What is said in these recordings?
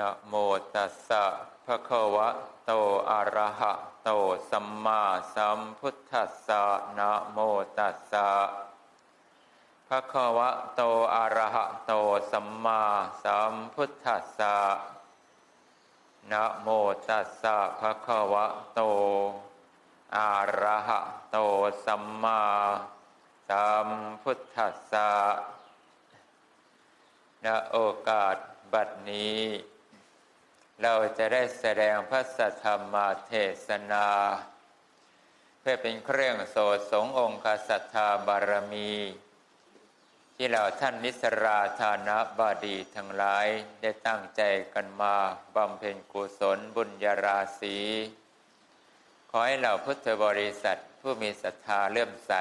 นะโมตัสสะภะคะวะโตอะระหะโตสัมมาสัมพุทธัสสะนะโมตัสสะภะคะวะโตอะระหะโตสัมมาสัมพุทธัสสะนะโมตัสสะภะคะวะโตอะระหะโตสัมมาสัมพุทธัสสะณโอกาสบัดนี้ เราจะได้แสดงพระสัทธรรมเทศนา เพื่อเป็นเครื่องโสดสงองค์สัทธาบารมี ที่เราท่านนิสราธานะบาดีทั้งหลายได้ตั้งใจกันมาบำเพ็ญกุศลบุญญาราศีขอให้เราพุทธบริษัทผู้มีศรัทธาเลื่อมใส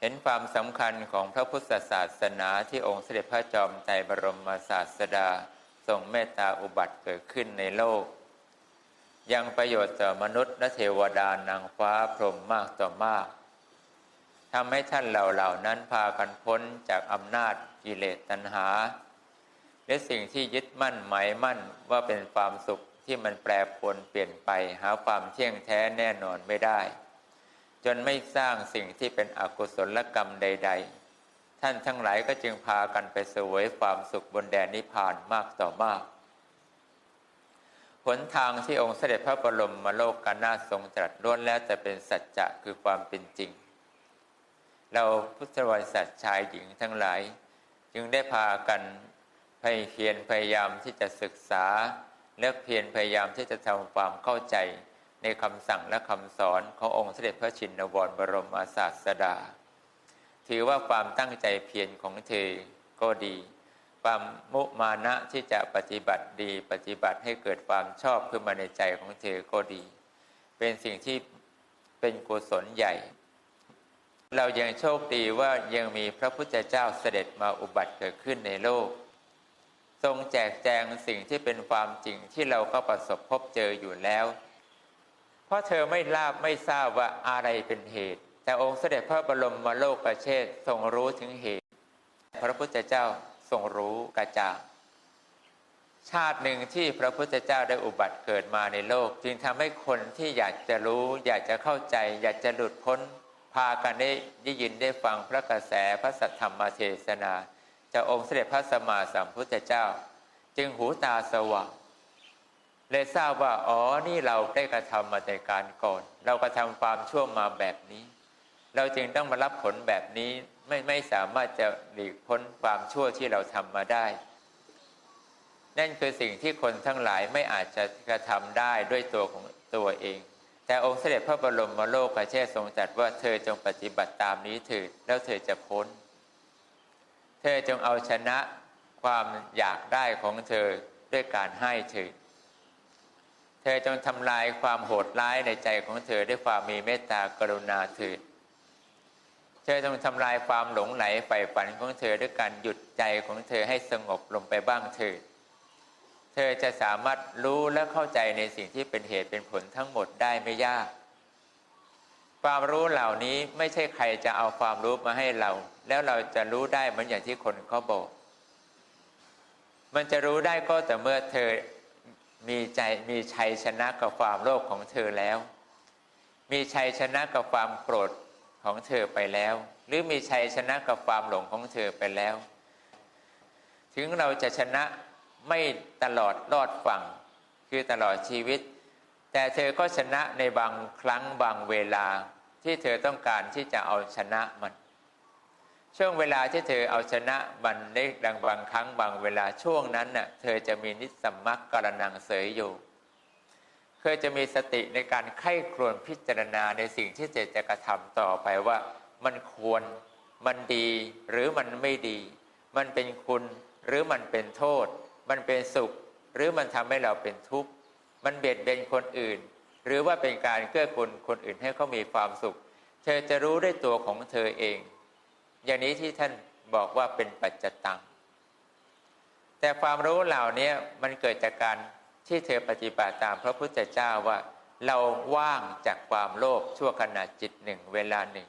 เห็นความสำคัญของพระพุทธศาสนาที่องค์เสด็จพระจอมไตรบรมศาสดา ทรงเมตตาอุบัติเกิดขึ้นในโลก ยังประโยชน์ต่อมนุษย์และเทวดานางฟ้าพรหมมากต่อมากทำให้ท่านเหล่าเหล่านั้นพากันพ้นจากอำนาจกิเลสตัณหา และสิ่งที่ยึดมั่นหมายมั่นว่าเป็นความสุขที่มันแปรปรวนเปลี่ยนไปหาความเที่ยงแท้แน่นอนไม่ได้ จนไม่สร้างสิ่งที่เป็นอกุศลกรรมใด ๆ ท่านทั้งหลายก็จึงพากันไปเสวยความสุขบนแดนนิพพานมากต่อมากหนทางที่องค์เสด็จพระบรมมาโลกกานาทรงตรัสล้วนแล้วแต่เป็นสัจจะคือความเป็นจริง เราพุทธบริษัทชายหญิงทั้งหลาย จึงได้พากันพยเพียรพยายามที่จะศึกษาเลือกเพียรพยายามที่จะทำความเข้าใจในคำสั่งและคำสอนขององค์เสด็จพระชินวรบรมศาสดา ถือว่าความตั้งใจเพียรของเธอก็ดี ความมุมานะที่จะปฏิบัติดีปฏิบัติให้เกิดความชอบขึ้นมาในใจของเธอก็ดี เป็นสิ่งที่เป็นกุศลใหญ่ เรายังโชคดีว่ายังมีพระพุทธเจ้าเสด็จมาอุบัติเกิดขึ้นในโลก ทรงแจกแจงสิ่งที่เป็นความจริงที่เราก็ประสบพบเจออยู่แล้ว เพราะเธอไม่ทราบไม่ทราบว่าอะไรเป็นเหตุ แต่องค์เสด็จพระบรมมโลกประเชษทรงรู้ถึงเหตุ พระพุทธเจ้าทรงรู้กระจ่างชาติหนึ่งที่พระพุทธเจ้าได้อุบัติเกิดมาในโลก จึงทำให้คนที่อยากจะรู้ อยากจะเข้าใจ อยากจะหลุดพ้น พากันได้ได้ยินได้ฟังพระกระแสพระสัทธรรมเทศนาจากองค์เสด็จพระสัมมาสัมพุทธเจ้า จึงหูตาสว่างเลยทราบว่าอ๋อนี่เราได้กระทำมาในการก่อน เรากระทำความชั่วมาแบบนี้ เราจึงต้องมารับผลแบบนี้ไม่ไม่สามารถจะหลีกพ้นความชั่วที่เราทำมาได้ นั่นคือสิ่งที่คนทั้งหลายไม่อาจจะกระทำได้ด้วยตัวของตัวเอง แต่องค์เสด็จพระบรมโลกระเชษทรงตรัสว่าเธอจงปฏิบัติตามนี้เถิดแล้วเธอจะพ้น เธอจงเอาชนะความอยากได้ของเธอด้วยการให้เถิดเธอจงทำลายความโหดร้ายในใจของเธอด้วยความมีเมตตากรุณาเถิด ธอจงทำลายความหลงไหลใฝ่ฝันของเธอด้วยการหยุดใจของเธอให้สงบลงไปบ้างเถิด เธอจะสามารถรู้และเข้าใจในสิ่งที่เป็นเหตุเป็นผลทั้งหมดได้ไม่ยาก ความรู้เหล่านี้ไม่ใช่ใครจะเอาความรู้มาให้เรา แล้วเราจะรู้ได้เหมือนอย่างที่คนเขาบอก มันจะรู้ได้ก็แต่เมื่อเธอมีใจมีชัยชนะกับความโลภของเธอแล้ว มีชัยชนะกับความโกรธ ของเธอไปแล้ว หรือมีชัยชนะกับความหลงของเธอไปแล้ว ถึงเราจะชนะไม่ตลอดรอดฝั่งคือตลอดชีวิต แต่เธอก็ชนะในบางครั้งบางเวลาที่เธอต้องการที่จะเอาชนะมัน ช่วงเวลาที่เธอเอาชนะมันได้ดังบางครั้งบางเวลาช่วงนั้นน่ะเธอจะมีนิสสัมมักกรนังเสยอยู่ คยจะมีสติในการไข้ครวญพิจารณาในสิ่งที่เจจะกระทำต่อไปว่า มันควรมันดีหรือมันไม่ดี มันเป็นคุณหรือมันเป็นโทษ มันเป็นสุข หรือมันทำให้เราเป็นทุกข์ มันเบียดเบียนคนอื่น หรือว่าเป็นการเกื้อกูลคนอื่นให้เขามีความสุข เธอจะรู้ได้ตัวของเธอเอง อย่างนี้ที่ท่านบอกว่าเป็นปัจจตัง แต่ความรู้เหล่านี้มันเกิดจากการ ที่เธอปฏิบัติตามพระพุทธเจ้าว่า เราว่างจากความโลภชั่วขณะจิตหนึ่งเวลาหนึ่ง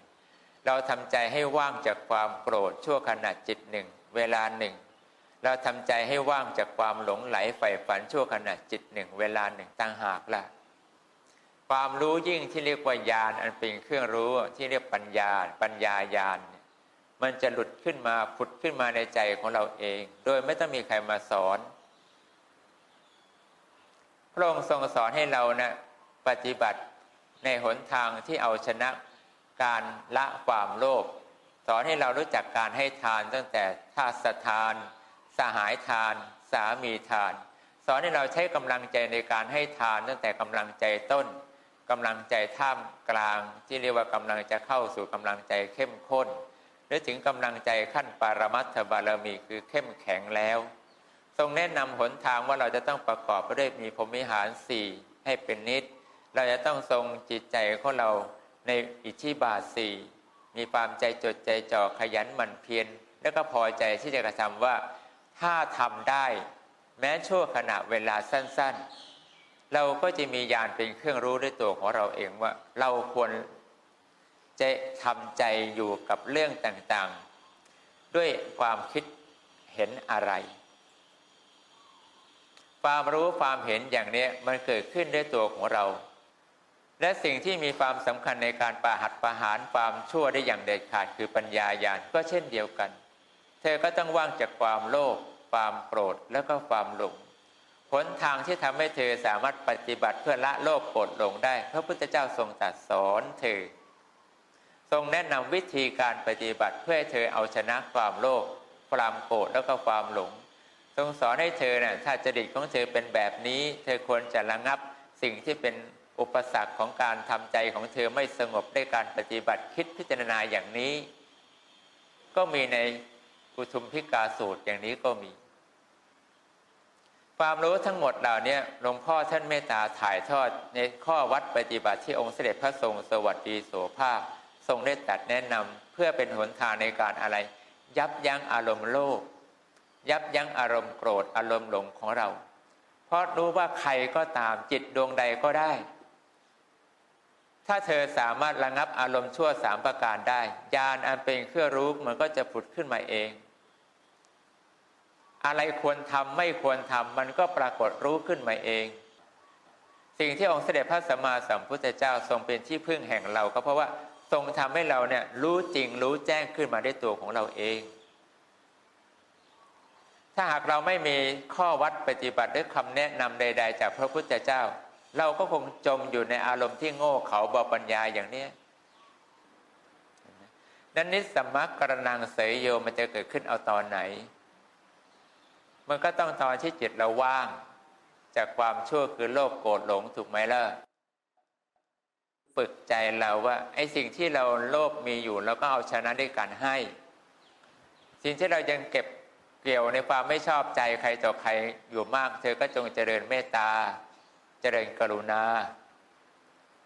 เราทำใจให้ว่างจากความโกรธชั่วขณะจิตหนึ่งเวลาหนึ่ง เราทำใจให้ว่างจากความหลงไหลใฝ่ฝันชั่วขณะจิตหนึ่งเวลาหนึ่งตั้งหากละความรู้ยิ่งที่เรียกว่าญาณอันเป็นเครื่องรู้ที่เรียกปัญญา ปัญญาญาณมันจะหลุดขึ้นมาผุดขึ้นมาในใจของเราเอง โดยไม่ต้องมีใครมาสอน พระองค์ทรงสอนให้เรานะปฏิบัติในหนทางที่เอาชนะการละความโลภสอนให้เรารู้จักการให้ทานตั้งแต่ทาสทาน สหายทาน สามีทาน สอนให้เราใช้กำลังใจในการให้ทานตั้งแต่กำลังใจต้นกำลังใจท่ามกลางที่เรียกว่ากำลังจะเข้าสู่กำลังใจเข้มข้น หรือถึงกำลังใจขั้นปารมัตถบารมีคือเข้มแข็งแล้ว รงแนะนำหนทางว่าเราจะต้องประกอบไปด้วยมีพรมิหารสี่ให้เป็นนิด เราจะต้องทรงจิตใจของเราในอิทธิบาทสี่มีความใจจดใจจ่อขยันหมั่นเพียรแล้วก็พอใจที่จะกระทำว่าถ้าทำได้ แม้ชั่วขณะเวลาสั้นๆ เราก็จะมียานเป็นเครื่องรู้ด้วยตัวของเราเองว่า เราควรจะทำใจอยู่กับเรื่องต่างๆ ด้วยความคิดเห็นอะไร ความรู้ความเห็นอย่างนี้มันเกิดขึ้นด้วยตัวของเรา และสิ่งที่มีความสำคัญในการประหัตประหารความชั่วได้อย่างเด็ดขาดคือปัญญาญาณก็เช่นเดียวกัน เธอก็ต้องว่างจากความโลภความโกรธแล้วก็ความหลงผลทางที่ทำให้เธอสามารถปฏิบัติเพื่อละโลภโกรธหลงได้ พระพุทธเจ้าทรงตรัสสอนเธอ ทรงแนะนำวิธีการปฏิบัติเพื่อให้เธอเอาชนะความโลภความโกรธแล้วก็ความหลง ทรงสอนให้เธอนะ่ะถ้าจริตของเธอเป็นแบบนี้ เธอควรจะระงับสิ่งที่เป็นอุปสรรคของการทำใจของเธอไม่สงบด้วยการปฏิบัติคิดพิจารณาอย่างนี้ ก็มีในกุทุมพิกาสูตรอย่างนี้ก็มี ความรู้ทั้งหมดเหล่านี้หลวงพ่อท่านเมตตาถ่ายทอดในข้อวัดปฏิบัติที่องค์เสด็จพระทรงสวัสดีโสภาพ ทรงได้ตัดแนะนำเพื่อเป็นหนทางในการอะไร ยับยั้งอารมณ์โลภ ยับยั้งอารมณ์โกรธอารมณ์หลงของเรา เพราะรู้ว่าใครก็ตามจิตดวงใดก็ได้ถ้าเธอสามารถระงับอารมณ์ชั่วสามประการได้ญาณอันเป็นเครื่องรู้มันก็จะผุดขึ้นมาเอง อะไรควรทำไม่ควรทำมันก็ปรากฏรู้ขึ้นมาเอง สิ่งที่องค์เสด็จพระสัมมาสัมพุทธเจ้าทรงเป็นที่พึ่งแห่งเราก็เพราะว่าทรงทำให้เราเนี่ยรู้จริงรู้แจ้งขึ้นมาด้วยตัวของเราเอง ถ้าหากเราไม่มีข้อวัดปฏิบัติหรือคำแนะนำใด ๆ จากพระพุทธเจ้า เราก็คงจมอยู่ในอารมณ์ที่โง่เขาบอปัญญาอย่างนี้นั้นนิสสมักกรนังเสยโยมันจะเกิดขึ้นเอาตอนไหน มันก็ต้องตอนที่จิตเราว่าง จากความชั่วคือโลภโกรธหลงถูกไหมล่ะฝึกใจเราว่าไอ้สิ่งที่เราโลภมีอยู่เราก็เอาชนะด้วยการให้ สิ่งที่เรายังเก็บ เกี่ยวในความไม่ชอบใจใครต่อใครอยู่มาก เธอก็จงเจริญเมตตา เจริญกรุณา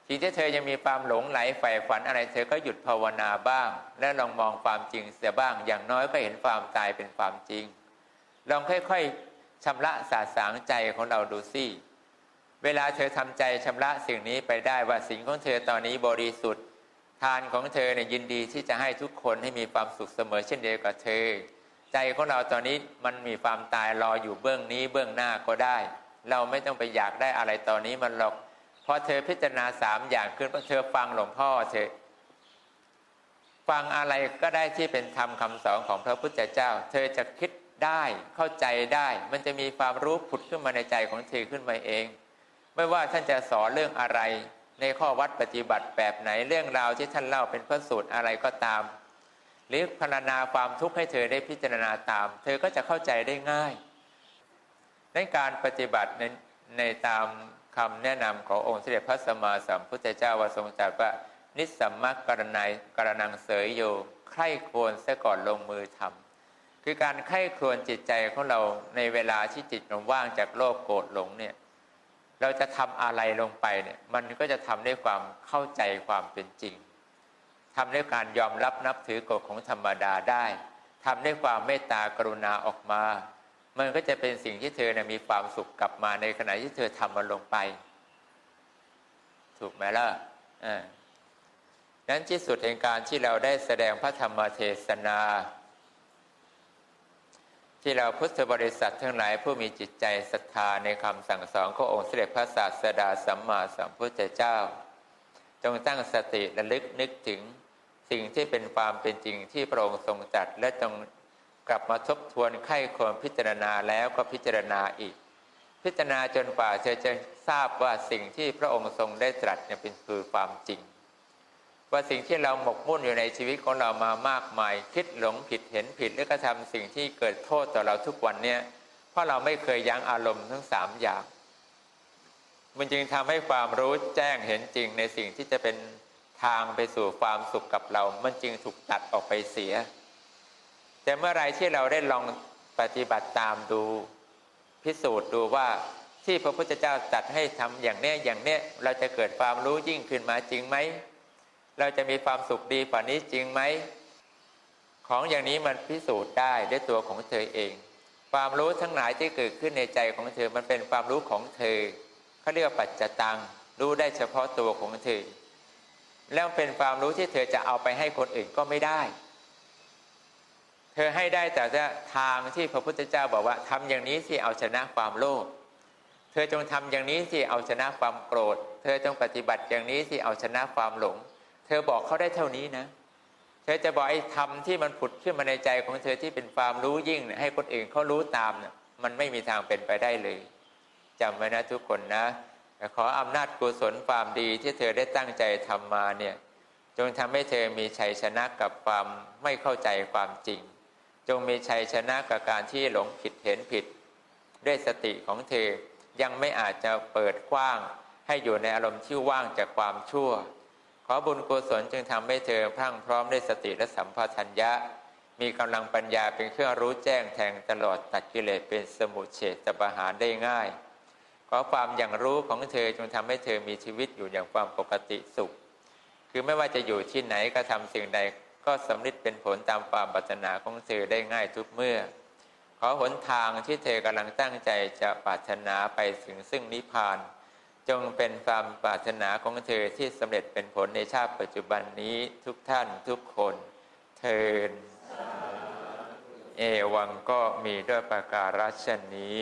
สิ่งที่เธอยังมีความหลงไหลใฝ่ฝันอะไร เธอก็หยุดภาวนาบ้าง และลองมองความจริงเสียบ้าง อย่างน้อยก็เห็นความตายเป็นความจริง ลองค่อยๆชำระสาสางใจของเราดูสิเวลาเธอทำใจชำระสิ่งนี้ไปได้ว่าสิ่งของเธอตอนนี้บริสุทธิ์ ทานของเธอเนี่ยยินดีที่จะให้ทุกคนให้มีความสุขเสมอเช่นเดียวกับเธอ ใจของเราตอนนี้มันมีความตายรออยู่เบื้องนี้เบื้องหน้าก็ได้ เราไม่ต้องไปอยากได้อะไรตอนนี้มันหรอกพอเธอพิจารณาสามอย่างขึ้นพราะเธอฟังหลวงพ่อเธอฟังอะไรก็ได้ที่เป็นธรรมคาสอนของพระพุทธเจ้า เธอจะคิดได้เข้าใจได้ มันจะมีความรู้ผุดขึ้นมาในใจของเธอขึ้นมาเอง ไม่ว่าท่านจะสอนเรื่องอะไร ในข้อวัดปฏิบัติแบบไหนเรื่องราวที่ท่านเล่าเป็นพระสูตรอะไรก็ตาม หรือพรรณนาความทุกข์ให้เธอได้พิจารณาตาม เธอก็จะเข้าใจได้ง่าย ในการปฏิบัติในในตามคำแนะนำขององค์เสด็จพระสัมมาสัมพุทธเจ้าวทรงตรัสว่านิสัมมักกรณัยกรนังเสยโยใคร่ควรซะก่อนลงมือทำคือการไข้ครวญจิตใจของเราในเวลาที่จิตเราว่างจากโลภโกรธหลงเนี่ยเราจะทำอะไรลงไปเนี่ยมันก็จะทำด้วยความเข้าใจความเป็นจริง ทำด้วยการยอมรับนับถือกฎของธรรมดาได้ทำด้วยความเมตตากรุณาออกมา มันก็จะเป็นสิ่งที่เธอนะมีความสุขกลับมาในขณะที่เธอทำมันลงไป ถูกไหมล่ะอ่านั้นที่สุดแห่งการที่เราได้แสดงพระธรรมเทศนา ที่เราพุทธบริษัททั้งหลายผู้มีจิตใจศรัทธาในคำสั่งสอนขององค์เสด็จพระศาสดาสัมมาสัมพุทธเจ้า จงตั้งสติระลึกนึกถึง สิ่งที่เป็นความเป็นจริงที่พระองค์ทรงตรัสและจงกลับมาทบทวนไข้ควรพิจารณาแล้วก็พิจารณาอีก พิจารณาจนกว่าเธอจะทราบว่าสิ่งที่พระองค์ทรงได้ตรัสเนี่ยเป็นคือความจริง ว่าสิ่งที่เราหมกมุ่นอยู่ในชีวิตของเรามามากมาย คิดหลงผิดเห็นผิดและกระทำสิ่งที่เกิดโทษต่อเราทุกวันเนี่ยเพราะเราไม่เคยยั้งอารมณ์ทั้งสามอย่างมันจึงทำให้ความรู้แจ้งเห็นจริงในสิ่งที่จะเป็น ทางไปสู่ความสุขกับเรา มันจึงถูกตัดออกไปเสีย แต่เมื่อไรที่เราได้ลองปฏิบัติตามดู พิสูจน์ดูว่าที่พระพุทธเจ้าตัดให้ทำอย่างเนี้ยอย่างเนี้ยเราจะเกิดความรู้ยิ่งขึ้นมาจริงไหม เราจะมีความสุขดีฝ่านี้จริงไหม ของอย่างนี้มันพิสูจน์ได้ด้วยตัวของเธอเอง ความรู้ทั้งหลายที่เกิดขึ้นในใจของเธอมันเป็นความรู้ของเธอเขาเรียกว่าปัจจตังรู้ได้เฉพาะตัวของเธอ แล้วเป็นความรู้ที่เธอจะเอาไปให้คนอื่นก็ไม่ได้ เธอให้ได้แต่ทางที่พระพุทธเจ้าบอกว่าทำอย่างนี้สิเอาชนะความโลภเธอจงทำอย่างนี้สิเอาชนะความโกรธ เธอจงปฏิบัติอย่างนี้สิเอาชนะความหลง เธอบอกเขาได้เท่านี้นะ เธอจะบอกไอ้ธรรมที่มันผุดขึ้นมาในใจของเธอที่เป็นความรู้ยิ่งให้คนอื่นเขารู้ตามเนี่ยมันไม่มีทางเป็นไปได้เลยจำไว้นะทุกคนนะ ขออำนาจกุศลความดีที่เธอได้ตั้งใจทำมาเนี่ยจงทำให้เธอมีชัยชนะกับความไม่เข้าใจความจริง จงมีชัยชนะกับการที่หลงผิดเห็นผิด ด้วยสติของเธอยังไม่อาจจะเปิดกว้าง ให้อยู่ในอารมณ์ที่ว่างจากความชั่ว ขอบุญกุศลจึงทำให้เธอพรั่งพร้อมด้วยสติและสัมปชัญญะ มีกำลังปัญญาเป็นเครื่องรู้แจ้งแทงตลอดตัดกิเลสเป็นสมุเฉตประหารได้ง่าย ขอความอย่างรู้ของเธอจงทำให้เธอมีชีวิตอยู่อย่างความปกติสุข คือไม่ว่าจะอยู่ที่ไหนก็ทำสิ่งใดก็สำเร็จเป็นผลตามความปรารถนาของเธอได้ง่ายทุกเมื่อ ขอหนทางที่เธอกำลังตั้งใจจะปรารถนาไปถึงซึ่งนิพพาน จงเป็นความปรารถนาของเธอที่สำเร็จเป็นผลในชาติปัจจุบันนี้ทุกท่านทุกคน เทิน เอวังก็มีด้วยประการฉนี้